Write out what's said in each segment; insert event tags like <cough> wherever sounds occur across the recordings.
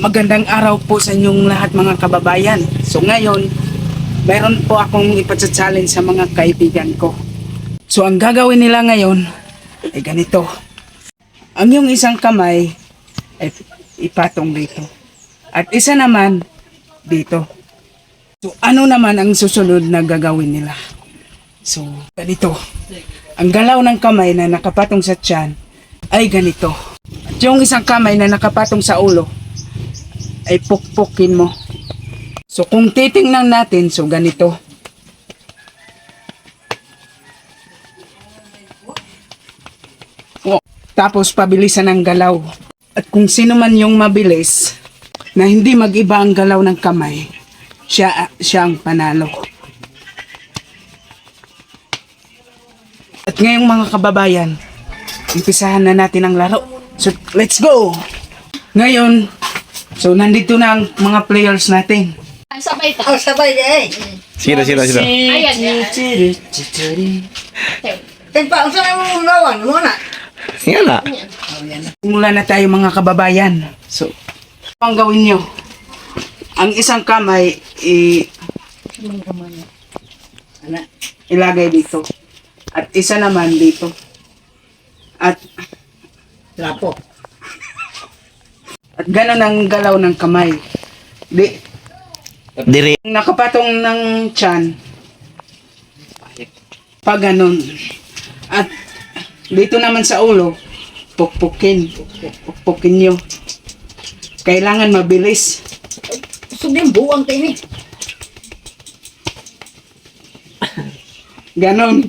Magandang araw po sa inyong lahat mga kababayan. So ngayon, mayroon po akong ipatsa-challenge sa mga kaibigan ko. So ang gagawin nila ngayon ay ganito. Ang yung isang kamay ay ipatong dito. At isa naman dito. So ano naman ang susunod na gagawin nila? So ganito. Ang galaw ng kamay na nakapatong sa tiyan ay ganito. At yung isang kamay na nakapatong sa ulo ay pukpukin mo. So kung titingnan natin, so ganito. O, tapos pabilisan ang galaw. At kung sino man yung mabilis na hindi mag-iba ang galaw ng kamay, siya, siya ang panalo. At ngayong mga kababayan, umpisahan na natin ang laro. So, let's go! Ngayon, so nandito na ang mga players natin. Ang sabay ta. Oh, sabay di eh. Sino, sino, sino? Ayan yan. Tingpa, ang saan mo lawan? Muna. Yan na. Simula na tayo mga kababayan. So, ano ang gawin nyo? Ang isang kamay, i Ana. ilagay dito. At isa naman dito. At, Lapo. At ganun ang galaw ng kamay. Di, Dire. nakapatong ng tiyan. Pag ganun. At dito naman sa ulo, pukpukin. Pukpukin nyo. Kailangan mabilis. Sugin buwang tini. Ganon.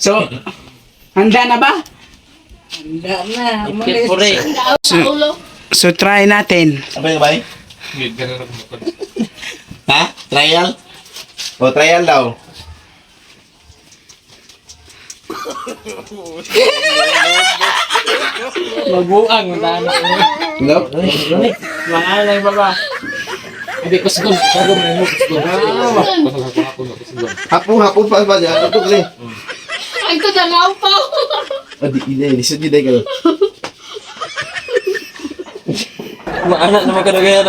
So, <laughs> handa na ba? Handa na. Malis. Sa ulo. So, try natin. Sabay, sabay. ha? Trial? O, trial daw. Mabuang, dana. No? Mahal na yung baba. Hindi ko siguro. Sago mo mo siguro. Hapon, hapon pa ba dyan? Ito kasi. Ay, kadalaw pa. O, di, di, di, lisod di, kayo. Maanak naman ka na ganyan.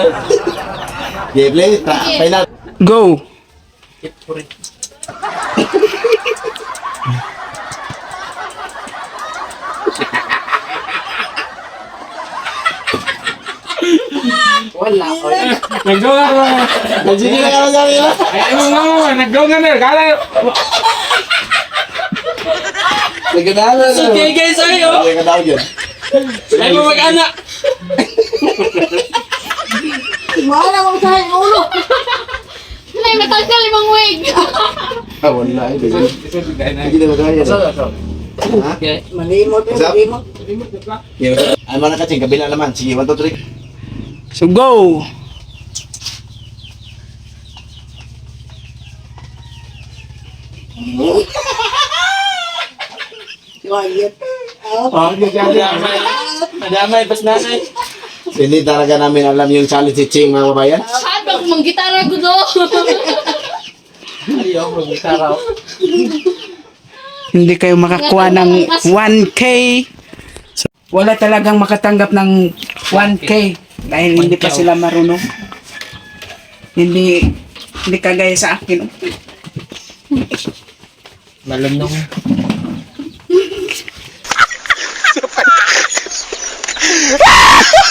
Okay, play. Ta- Final. Go! Wala. Nagdoga ka. Sige na ka lang nila. Ay, mo nga mo. Nagdoga na. Kala. Nagkadala na. Sige guys, ayo. Nagkadala dyan. Ay mo mag-anak. Wala mo sa ulo. Nay, matanggal limang wig. Ah, wala. Hindi na magkaya. Ha? Malimot eh, What's up? malimot. Ay, mana kacing. Kabila naman. Sige, 1, 2, 3. So, go! Quiet. Oh, Oh, madamay. Madamay, pas nanay. Hindi talaga namin alam yung challenge si Ching, mga ba kung manggitara ko do? Ayaw, mag-taraw. Hindi kayo makakuha ng 1K. So, wala talagang makatanggap ng 1K dahil hindi pa sila marunong. Hindi hindi kagaya sa akin. Malamnong.